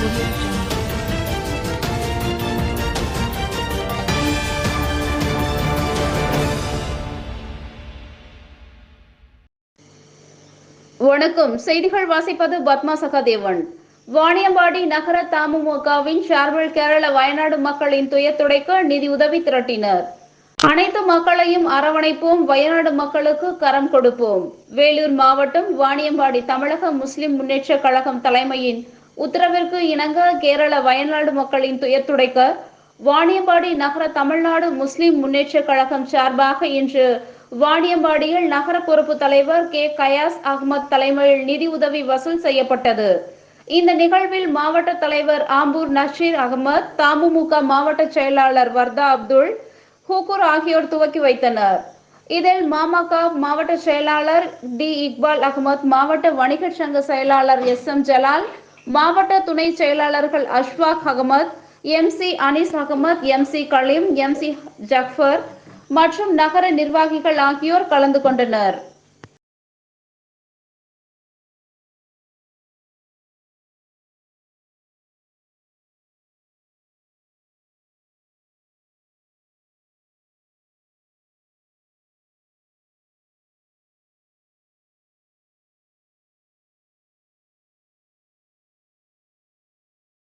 வணக்கம். செய்திகள் வாசிப்பது பத்மா சகாதேவன். வாணியம்பாடி நகர தமுமுகவின் சார்பில் கேரள வயநாடு மக்களின் துயர் துடைக்க நிதி உதவி திரட்டினர். அனைத்து மக்களையும் அரவணைப்போம் வயநாடு மக்களுக்கு கரம் கொடுப்போம். வேலூர் மாவட்டம் வாணியம்பாடி தமிழக முஸ்லிம் முன்னேற்ற கழகம் தலைமையின் உத்தரவிற்கு இணங்க கேரள வயநாடு மக்களின் துயர் துடைக்க வாணியம்பாடி நகர தமிழ்நாடு முஸ்லிம் முன்னேற்ற கழகம் சார்பாக இன்று வாணியம்பாடியில் நகர பொறுப்பு தலைவர் கே. கயாஸ் அகமது தலைமையில் நிதி உதவி வசூல் செய்யப்பட்டது. இந்த நிகழ்வில் மாவட்ட தலைவர் ஆம்பூர் நஷீர் அகமது தமுமுக மாவட்ட செயலாளர் வர்தா அப்துல் ஹூக்கூர் ஆகியோர் துவக்கி வைத்தனர். இதில் மாமக மாவட்ட செயலாளர் டி. இக்பால் அகமது மாவட்ட வணிகர் சங்க செயலாளர் எஸ். எம். ஜலால் மாவட்ட துணை செயலாளர்கள் Ashwaq Ahmed M C Anees Ahmed M C Kaleem M C Jafar மற்றும் நகர நிர்வாகிகள் ஆகியோர் கலந்து கொண்டனர்.